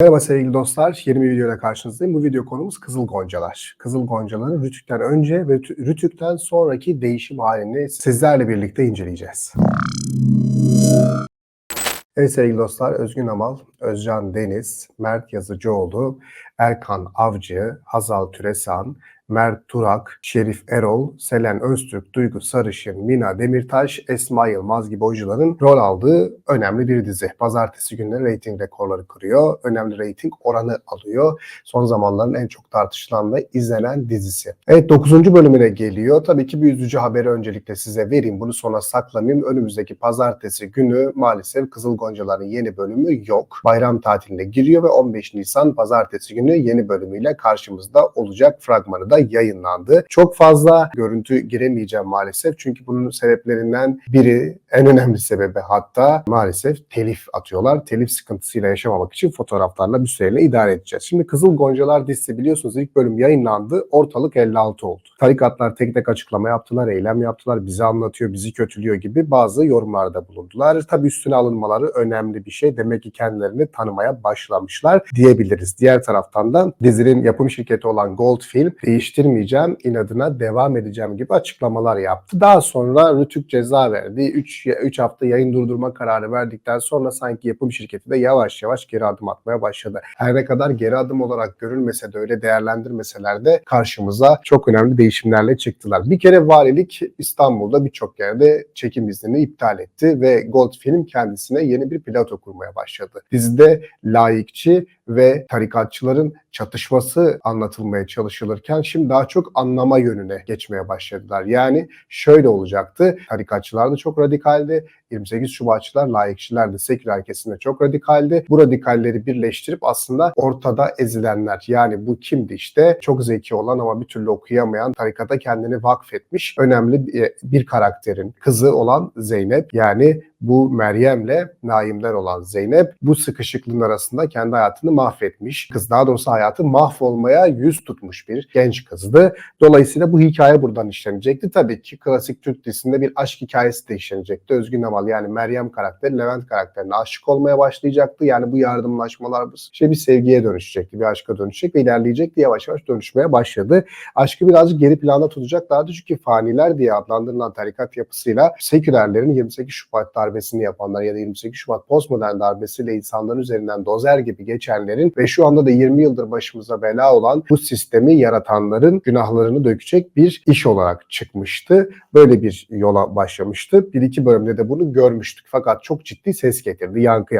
Merhaba sevgili dostlar, yeni bir videoyla karşınızdayım. Bu video konumuz Kızıl Goncalar. Kızıl Goncaların Rütük'ten önce ve Rütük'ten sonraki değişim halini sizlerle birlikte inceleyeceğiz. Evet sevgili dostlar, Özgün Amal, Özcan Deniz, Mert Yazıcıoğlu, Erkan Avcı, Hazal Türesan, Mert Turak, Şerif Erol, Selen Öztürk, Duygu Sarışın, Mina Demirtaş, Esma Yılmaz gibi oyuncuların rol aldığı önemli bir dizi. Pazartesi günleri reyting rekorları kırıyor. Önemli reyting oranı alıyor. Son zamanların en çok tartışılan ve izlenen dizisi. Evet 9. bölümüne geliyor. Tabii ki bir üzücü haberi öncelikle size vereyim. Bunu sona saklamayayım. Önümüzdeki pazartesi günü maalesef Kızıl Goncaların yeni bölümü yok. Bayram tatiline giriyor ve 15 Nisan pazartesi günü yeni bölümüyle karşımızda olacak fragmanı da yayınlandı. Çok fazla görüntü giremeyeceğim maalesef. Çünkü bunun sebeplerinden biri en önemli sebebi hatta maalesef telif atıyorlar. Telif sıkıntısıyla yaşamamak için fotoğraflarla bir süreyle idare edeceğiz. Şimdi Kızıl Goncalar dizisi biliyorsunuz ilk bölüm yayınlandı. Ortalık 56 oldu. Tarikatlar tek tek açıklama yaptılar, eylem yaptılar, bizi anlatıyor, bizi kötülüyor gibi bazı yorumlarda bulundular. Tabii üstüne alınmaları önemli bir şey. Demek ki kendilerini tanımaya başlamışlar diyebiliriz. Diğer taraftan da dizinin yapım şirketi olan Gold Film değiştirmeyeceğim, inadına devam edeceğim gibi açıklamalar yaptı. Daha sonra Rütük ceza verdi. 3 3 hafta yayın durdurma kararı verdikten sonra sanki yapım şirketi de yavaş yavaş geri adım atmaya başladı. Her ne kadar geri adım olarak görülmese de öyle değerlendirmeseler de karşımıza çok önemli değişimlerle çıktılar. Bir kere valilik İstanbul'da birçok yerde çekim iznini iptal etti ve Gold Film kendisine yeni bir plato kurmaya başladı. Dizide layıkçı ve tarikatçıların çatışması anlatılmaya çalışılırken şimdi daha çok anlama yönüne geçmeye başladılar. Yani şöyle olacaktı. Tarikatçılar da çok radikaldi. 28 Şubatçılar, layıkçılar da seküler kesimde çok radikaldi. Bu radikalleri birleştirip aslında ortada ezilenler. Yani bu kimdi işte? Çok zeki olan ama bir türlü okuyamayan, tarikata kendini vakfetmiş önemli bir- bir karakterin kızı olan Zeynep. Yani bu Meryem'le Naimler olan Zeynep bu sıkışıklığın arasında kendi hayatını mahvetmiş. Kız daha doğrusu hayatı mahvolmaya yüz tutmuş bir genç kızdı. Dolayısıyla bu hikaye buradan işlenecekti. Tabii ki klasik Türk dizisinde bir aşk hikayesi de işlenecekti. Özgün Amal yani Meryem karakteri Levent karakterine aşık olmaya başlayacaktı. Yani bu yardımlaşmalar bu şey bir sevgiye dönüşecekti, bir aşka dönüşecek ve ilerleyecekti. Yavaş yavaş dönüşmeye başladı. Aşkı birazcık geri planda tutacaklardı çünkü faniler diye adlandırılan tarikat yapısıyla sekülerlerin 28 Şubat darbesini yapanlar ya da 28 Şubat postmodern darbesiyle insanların üzerinden dozer gibi geçenlerin ve şu anda da 20 yıldır başımıza bela olan bu sistemi yaratanların günahlarını dökecek bir iş olarak çıkmıştı. Böyle bir yola başlamıştı. Bir iki bölümde de bunu görmüştük. Fakat çok ciddi ses getirdi. Yankı,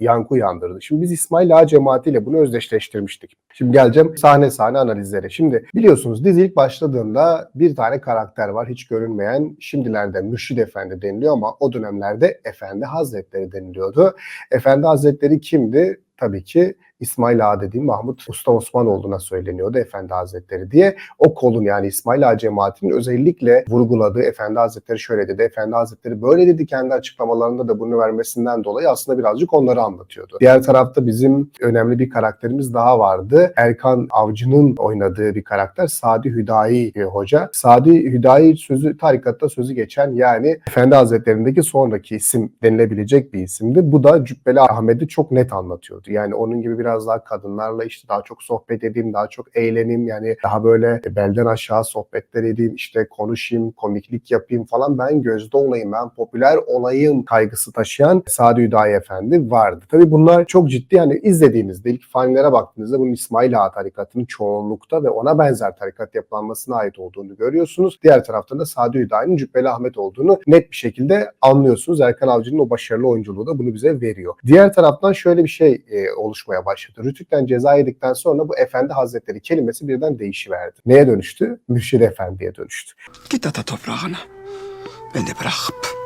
yankı uyandırdı. Şimdi biz İsmail Ağa cemaatiyle bunu özdeşleştirmiştik. Şimdi geleceğim sahne sahne analizlere. Şimdi biliyorsunuz dizi ilk başladığında bir tane karakter var. Hiç görünmeyen. Şimdilerde Mürşid Efendi deniliyor ama o dönemlerde Efendi Hazretleri deniliyordu. Efendi Hazretleri kimdi? Tabii ki İsmail Ağa dediğim Mahmut Usta Osman olduğuna söyleniyordu Efendi Hazretleri diye. O kolun yani İsmail Ağa cemaatinin özellikle vurguladığı Efendi Hazretleri şöyle dedi, Efendi Hazretleri böyle dedi kendi açıklamalarında da bunu vermesinden dolayı aslında birazcık onları anlatıyordu. Diğer tarafta bizim önemli bir karakterimiz daha vardı. Erkan Avcı'nın oynadığı bir karakter Sadi Hüdayi e, Hoca. Sadi Hüdayi sözü tarikatta sözü geçen yani Efendi Hazretleri'ndeki sonraki isim denilebilecek bir isimdi. Bu da Cübbeli Ahmet'i çok net anlatıyordu. Yani onun gibi biraz daha kadınlarla işte daha çok sohbet edeyim, daha çok eğleneyim yani daha böyle belden aşağı sohbetler edeyim, işte konuşayım, komiklik yapayım falan ben gözde olayım, ben popüler olayım kaygısı taşıyan Sadi Hüdayi Efendi vardı. Tabii bunlar çok ciddi yani izlediğinizde ilk fanilere baktığınızda bunun İsmail Ağa tarikatının çoğunlukta ve ona benzer tarikat yapılanmasına ait olduğunu görüyorsunuz. Diğer taraftan da Sadi Hüdayi'nin Cübbeli Ahmet olduğunu net bir şekilde anlıyorsunuz. Erkan Avcı'nın o başarılı oyunculuğu da bunu bize veriyor. Diğer taraftan şöyle bir şey e, oluşmaya başladı. Rütük'ten ceza yedikten sonra bu Efendi Hazretleri kelimesi birden değişiverdi. Neye dönüştü? Mürşid Efendi'ye dönüştü. Git ata toprağına. Beni bırakıp.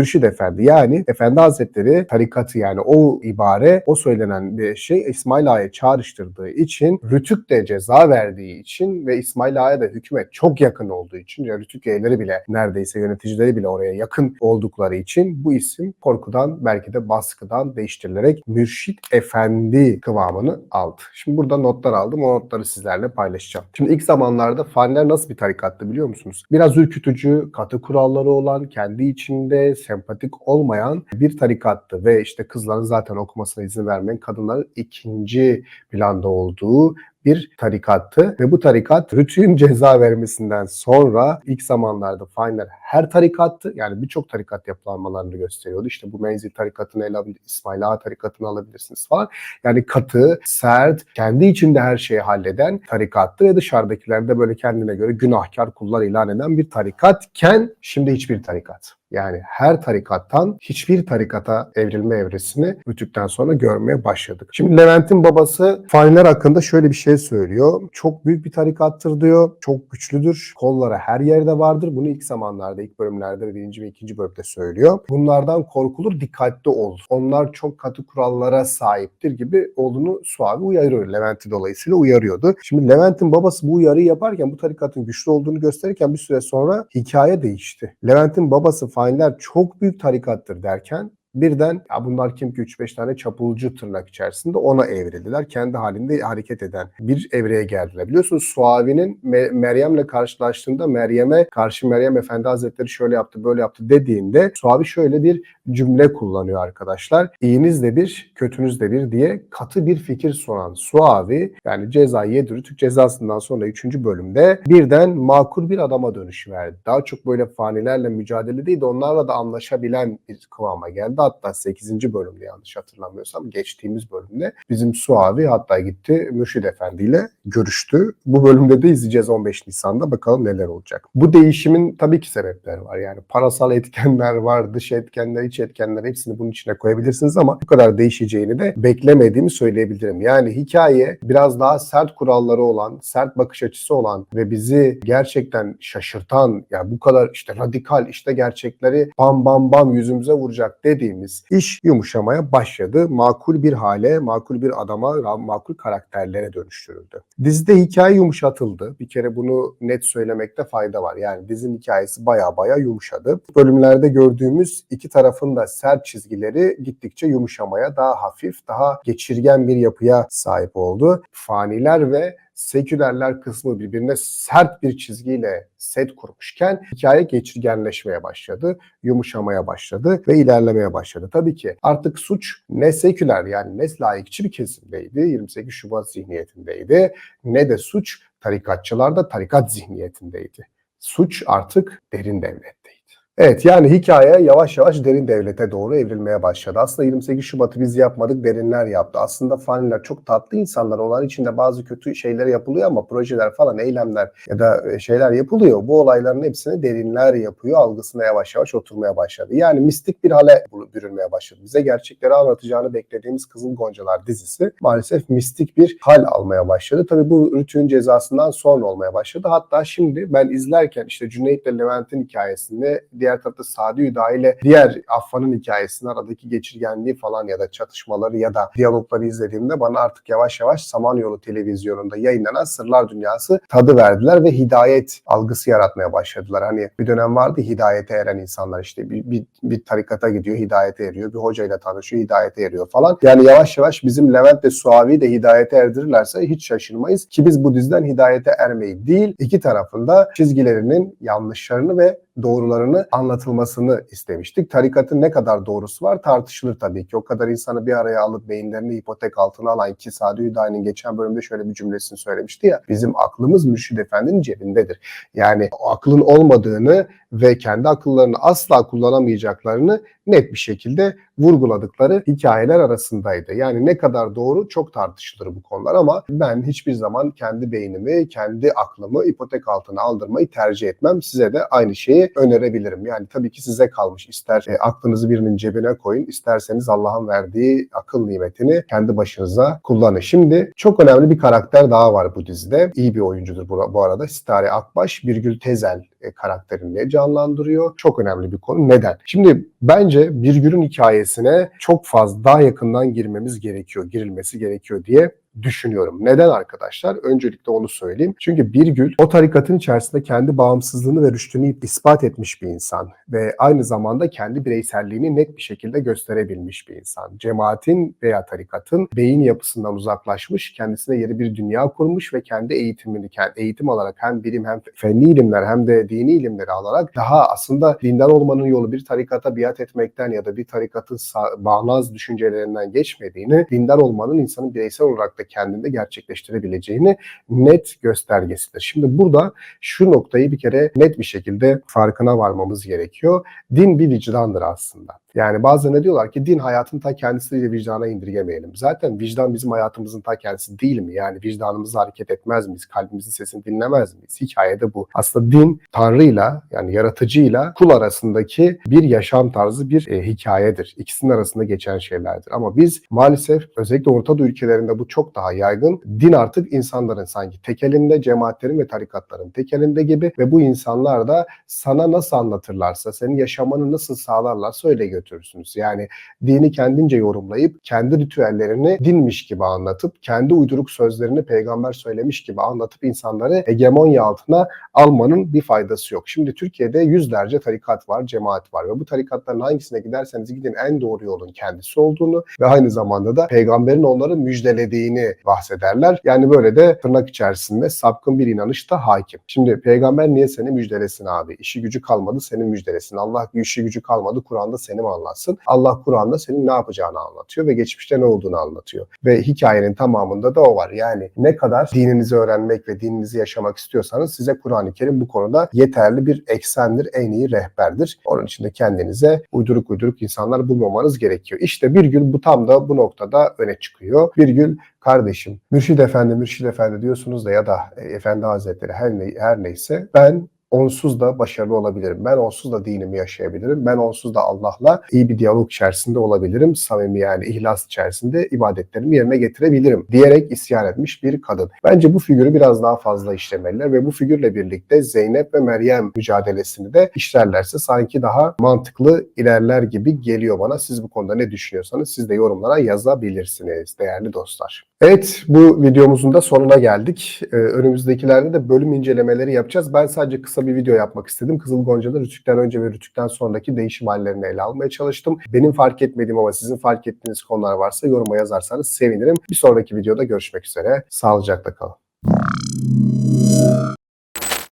Mürşid Efendi yani Efendi Hazretleri tarikatı yani o ibare o söylenen bir şey İsmail Ağa'ya çağrıştırdığı için Rütük de ceza verdiği için ve İsmail Ağa'ya da hükümet çok yakın olduğu için ya Rütük üyeleri bile neredeyse yöneticileri bile oraya yakın oldukları için bu isim korkudan belki de baskıdan değiştirilerek Mürşid Efendi kıvamını aldı. Şimdi burada notlar aldım. O notları sizlerle paylaşacağım. Şimdi ilk zamanlarda Faniler nasıl bir tarikattı biliyor musunuz? Biraz ürkütücü, katı kuralları olan, kendi içinde sempatik olmayan bir tarikattı ve işte kızların zaten okumasına izin vermeyen kadınların ikinci planda olduğu bir tarikattı ve bu tarikat Rütü'nün ceza vermesinden sonra ilk zamanlarda Faniler her tarikattı yani birçok tarikat yapılanmalarını gösteriyordu. İşte bu menzil tarikatını ele alabilir, İsmail Ağa tarikatını alabilirsiniz falan. Yani katı, sert, kendi içinde her şeyi halleden tarikattı ve dışarıdakilerde böyle kendine göre günahkar kullar ilan eden bir tarikatken şimdi hiçbir tarikat. Yani her tarikattan hiçbir tarikata evrilme evresini Rütük'ten sonra görmeye başladık. Şimdi Levent'in babası faniler hakkında şöyle bir şey söylüyor. Çok büyük bir tarikattır diyor. Çok güçlüdür. Kolları her yerde vardır. Bunu ilk zamanlarda, ilk bölümlerde ve birinci ve ikinci bölümde söylüyor. Bunlardan korkulur, dikkatli ol. Onlar çok katı kurallara sahiptir gibi olduğunu Suavi uyarıyor. Levent'i dolayısıyla uyarıyordu. Şimdi Levent'in babası bu uyarıyı yaparken, bu tarikatın güçlü olduğunu gösterirken bir süre sonra hikaye değişti. Levent'in babası failler çok büyük tarikattır derken birden ya bunlar kim ki 3-5 tane çapulcu tırnak içerisinde ona evrildiler. Kendi halinde hareket eden bir evreye geldiler. Biliyorsunuz Suavi'nin Me- Meryem'le karşılaştığında Meryem'e karşı Meryem Efendi Hazretleri şöyle yaptı böyle yaptı dediğinde Suavi şöyle bir cümle kullanıyor arkadaşlar. İyiniz de bir, kötünüz de bir diye katı bir fikir sunan Suavi yani cezayı yedi Türk cezasından sonra 3. bölümde birden makul bir adama dönüşüverdi. Daha çok böyle fanilerle mücadele değil de onlarla da anlaşabilen bir kıvama geldi. Hatta 8. bölümde yanlış hatırlamıyorsam geçtiğimiz bölümde bizim Suavi hatta gitti Mürşid Efendi ile görüştü. Bu bölümde de izleyeceğiz 15 Nisan'da bakalım neler olacak. Bu değişimin tabii ki sebepleri var. Yani parasal etkenler var, dış etkenler, iç etkenler hepsini bunun içine koyabilirsiniz ama bu kadar değişeceğini de beklemediğimi söyleyebilirim. Yani hikaye biraz daha sert kuralları olan, sert bakış açısı olan ve bizi gerçekten şaşırtan ya bu kadar işte radikal işte gerçekleri bam bam bam yüzümüze vuracak dediğimiz iş yumuşamaya başladı. Makul bir hale, makul bir adama, makul karakterlere dönüştürüldü. Dizide hikaye yumuşatıldı. Bir kere bunu net söylemekte fayda var. Yani dizinin hikayesi baya baya yumuşadı. Bölümlerde gördüğümüz iki tarafın da sert çizgileri gittikçe yumuşamaya, daha hafif, daha geçirgen bir yapıya sahip oldu. Faniler ve sekülerler kısmı birbirine sert bir çizgiyle set kurmuşken hikaye geçirgenleşmeye başladı, yumuşamaya başladı ve ilerlemeye başladı. Tabii ki artık suç ne seküler yani ne layıkçı bir kesimdeydi, 28 Şubat zihniyetindeydi ne de suç tarikatçılarda tarikat zihniyetindeydi. Suç artık derin devletteydi. Evet yani hikaye yavaş yavaş derin devlete doğru evrilmeye başladı. Aslında 28 Şubat'ı biz yapmadık, derinler yaptı. Aslında faniler çok tatlı insanlar. Onların içinde bazı kötü şeyler yapılıyor ama projeler falan, eylemler ya da şeyler yapılıyor. Bu olayların hepsini derinler yapıyor. Algısına yavaş yavaş oturmaya başladı. Yani mistik bir hale bürünmeye başladı. Bize gerçekleri anlatacağını beklediğimiz Kızıl Goncalar dizisi maalesef mistik bir hal almaya başladı. Tabii bu Rütü'nün cezasından sonra olmaya başladı. Hatta şimdi ben izlerken işte Cüneyt ile Levent'in hikayesini diğer tarafta Sadi Hüda ile diğer Affan'ın hikayesinin aradaki geçirgenliği falan ya da çatışmaları ya da diyalogları izlediğimde bana artık yavaş yavaş Samanyolu televizyonunda yayınlanan Sırlar Dünyası tadı verdiler ve hidayet algısı yaratmaya başladılar. Hani bir dönem vardı hidayete eren insanlar işte bir, bir, bir tarikata gidiyor hidayete eriyor, bir hocayla tanışıyor hidayete eriyor falan. Yani yavaş yavaş bizim Levent ve Suavi de hidayete erdirirlerse hiç şaşırmayız ki biz bu diziden hidayete ermeyi değil iki tarafında çizgilerinin yanlışlarını ve doğrularını anlatılmasını istemiştik. Tarikatın ne kadar doğrusu var tartışılır tabii ki. O kadar insanı bir araya alıp beyinlerini ipotek altına alan ki Sadi Hüdayi'nin geçen bölümde şöyle bir cümlesini söylemişti ya. Bizim aklımız Mürşid Efendi'nin cebindedir. Yani o aklın olmadığını ve kendi akıllarını asla kullanamayacaklarını net bir şekilde vurguladıkları hikayeler arasındaydı. Yani ne kadar doğru çok tartışılır bu konular ama ben hiçbir zaman kendi beynimi, kendi aklımı ipotek altına aldırmayı tercih etmem. Size de aynı şeyi önerebilirim. Yani tabii ki size kalmış. İster e, aklınızı birinin cebine koyun, isterseniz Allah'ın verdiği akıl nimetini kendi başınıza kullanın. Şimdi çok önemli bir karakter daha var bu dizide. İyi bir oyuncudur bu, bu arada. Sitare Akbaş, Birgül Tezel e, karakterini canlandırıyor. Çok önemli bir konu. Neden? Şimdi bence Birgül'ün hikayesine çok fazla daha yakından girmemiz gerekiyor, girilmesi gerekiyor diye düşünüyorum. Neden arkadaşlar? Öncelikle onu söyleyeyim. Çünkü Birgül o tarikatın içerisinde kendi bağımsızlığını ve rüştünü ispat etmiş bir insan ve aynı zamanda kendi bireyselliğini net bir şekilde gösterebilmiş bir insan. Cemaatin veya tarikatın beyin yapısından uzaklaşmış, kendisine yeni bir dünya kurmuş ve kendi eğitimini, kendi eğitim alarak hem bilim hem fenli ilimler hem de dini ilimleri alarak daha aslında dindar olmanın yolu bir tarikata biat etmekten ya da bir tarikatın bağnaz düşüncelerinden geçmediğini, dindar olmanın insanın bireysel olarak da kendinde gerçekleştirebileceğini net göstergesidir. Şimdi burada şu noktayı bir kere net bir şekilde farkına varmamız gerekiyor. Din bir vicdandır aslında. Yani bazen ne diyorlar ki din hayatın ta kendisiyle vicdana indirgemeyelim. Zaten vicdan bizim hayatımızın ta kendisi değil mi? Yani vicdanımızla hareket etmez miyiz? Kalbimizin sesini dinlemez miyiz? Hikayede bu. Aslında din Tanrı'yla yani yaratıcıyla kul arasındaki bir yaşam tarzı bir e, hikayedir. İkisinin arasında geçen şeylerdir. Ama biz maalesef özellikle Orta Doğu ülkelerinde bu çok daha yaygın. Din artık insanların sanki tekelinde, cemaatlerin ve tarikatların tekelinde gibi ve bu insanlar da sana nasıl anlatırlarsa, senin yaşamanı nasıl sağlarlarsa öyle götürürsünüz. Yani dini kendince yorumlayıp kendi ritüellerini dinmiş gibi anlatıp kendi uyduruk sözlerini peygamber söylemiş gibi anlatıp insanları hegemonya altına almanın bir faydası yok. Şimdi Türkiye'de yüzlerce tarikat var, cemaat var ve bu tarikatların hangisine giderseniz gidin en doğru yolun kendisi olduğunu ve aynı zamanda da peygamberin onları müjdelediğini bahsederler. Yani böyle de tırnak içerisinde sapkın bir inanış da hakim. Şimdi peygamber niye seni müjdelesin abi? İşi gücü kalmadı senin müjdelesin. Allah işi gücü kalmadı Kur'an'da seni anlatsın? Allah Kur'an'da senin ne yapacağını anlatıyor ve geçmişte ne olduğunu anlatıyor. Ve hikayenin tamamında da o var. Yani ne kadar dininizi öğrenmek ve dininizi yaşamak istiyorsanız size Kur'an-ı Kerim bu konuda yeterli bir eksendir, en iyi rehberdir. Onun için de kendinize uyduruk uyduruk insanlar bulmamanız gerekiyor. İşte bir gün bu tam da bu noktada öne çıkıyor. Bir gün kardeşim, mürşid efendi, mürşid efendi diyorsunuz da ya da e, efendi hazretleri her, ne, her neyse ben onsuz da başarılı olabilirim. Ben onsuz da dinimi yaşayabilirim. Ben onsuz da Allah'la iyi bir diyalog içerisinde olabilirim. Samimi yani ihlas içerisinde ibadetlerimi yerine getirebilirim diyerek isyan etmiş bir kadın. Bence bu figürü biraz daha fazla işlemeliler ve bu figürle birlikte Zeynep ve Meryem mücadelesini de işlerlerse sanki daha mantıklı ilerler gibi geliyor bana. Siz bu konuda ne düşünüyorsanız siz de yorumlara yazabilirsiniz değerli dostlar. Evet bu videomuzun da sonuna geldik. Ee, önümüzdekilerde de bölüm incelemeleri yapacağız. Ben sadece kısa bir video yapmak istedim. Kızıl Gonca'da Rütük'ten önce ve Rütük'ten sonraki değişim hallerini ele almaya çalıştım. Benim fark etmediğim ama sizin fark ettiğiniz konular varsa yoruma yazarsanız sevinirim. Bir sonraki videoda görüşmek üzere. Sağlıcakla kalın.